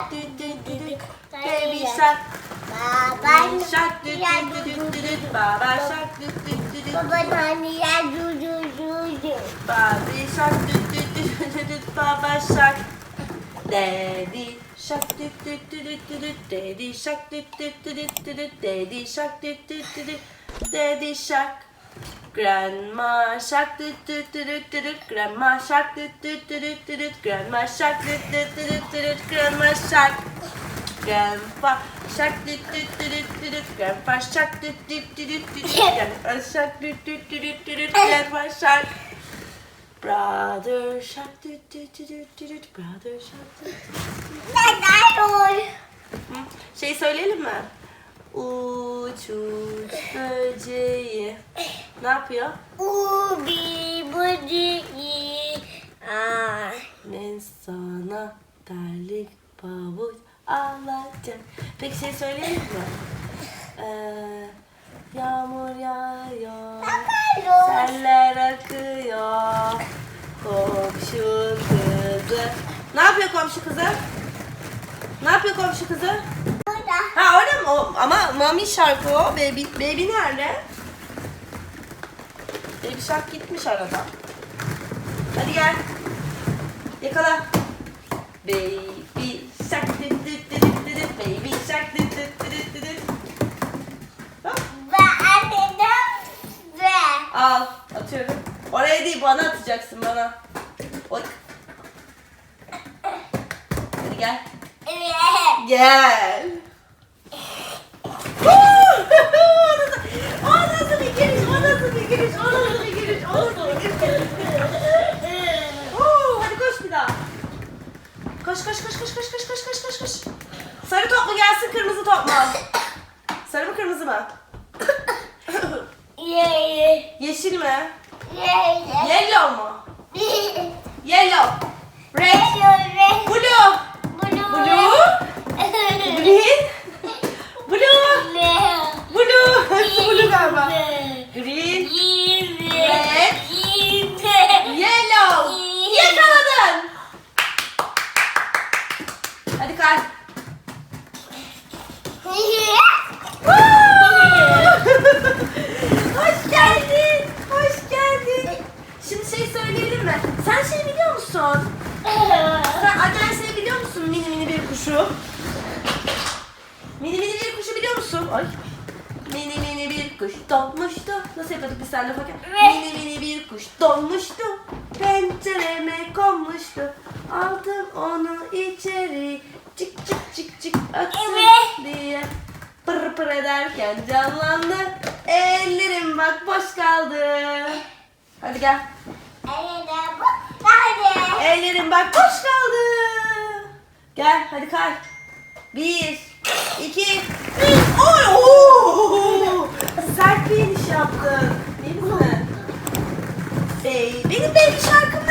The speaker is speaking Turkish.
Baby shark. Baba shark. Baba shark. Baba ya du du du du. Baby shark. Baba shark. Daddy shark. Daddy shark. Daddy shark. Daddy shark. Daddy shark. Grandma shark doo doo doo doo doo doo. Grandma shark doo doo doo doo doo doo. Grandma shark doo doo doo doo doo doo. Grandma shark. Grandpa shark doo doo doo doo doo doo. Grandpa shark doo doo doo doo doo doo. Grandpa shark doo doo doo doo doo doo. Grandpa shark. Brother shark doo doo doo doo doo doo. Brother shark doo doo doo doo doo. Şey söyleyelim mi? Uç uç böceği. Ne yapıyor? Ubi budi. Ben sana terlik pabuç alacağım. Peki şey söyleyelim mi? Ee, yağmur yağıyor. Seller akıyor. Komşu kızı. Ne yapıyor komşu kızı? Ne yapıyor komşu kızı? Burada. Ha orada mı? O, ama mami şarkı o. Baby, baby nerede? İpşak gitmiş arada. Hadi gel. Yakala. Baby shark dit dit dit dit dit baby shark dit dit dit dit dit. Al atıyorum. Oraya değil bana atacaksın bana. Oy. Hadi gel. Gel. Koş koş koş koş koş koş koş koş koş koş. Sarı top mu gelsin kırmızı top mu? Sarı mı kırmızı mı? Ye ye. Yeşil mi? Ye ye. Yellow mu? Ye. Yellow. Red. Musun? Sen şey biliyor musun mini mini bir kuşu? Mini mini bir kuşu biliyor musun? Ay. Mini mini bir kuş donmuştu. Nasıl yapıyorduk biz seninle fakir? Mini mini bir kuş donmuştu. Pencereme konmuştu. Aldım onu içeri. Çık çık çık çık Evet. diye. Pır pır ederken canlandı. Ellerim bak boş kaldı. Hadi gel. Ellerim bak boş kaldı. Gel hadi kay. Bir, iki, üç. Oy! Oo! Sert bir iniş yaptın. Değil mi? Bey, benim baby şarkım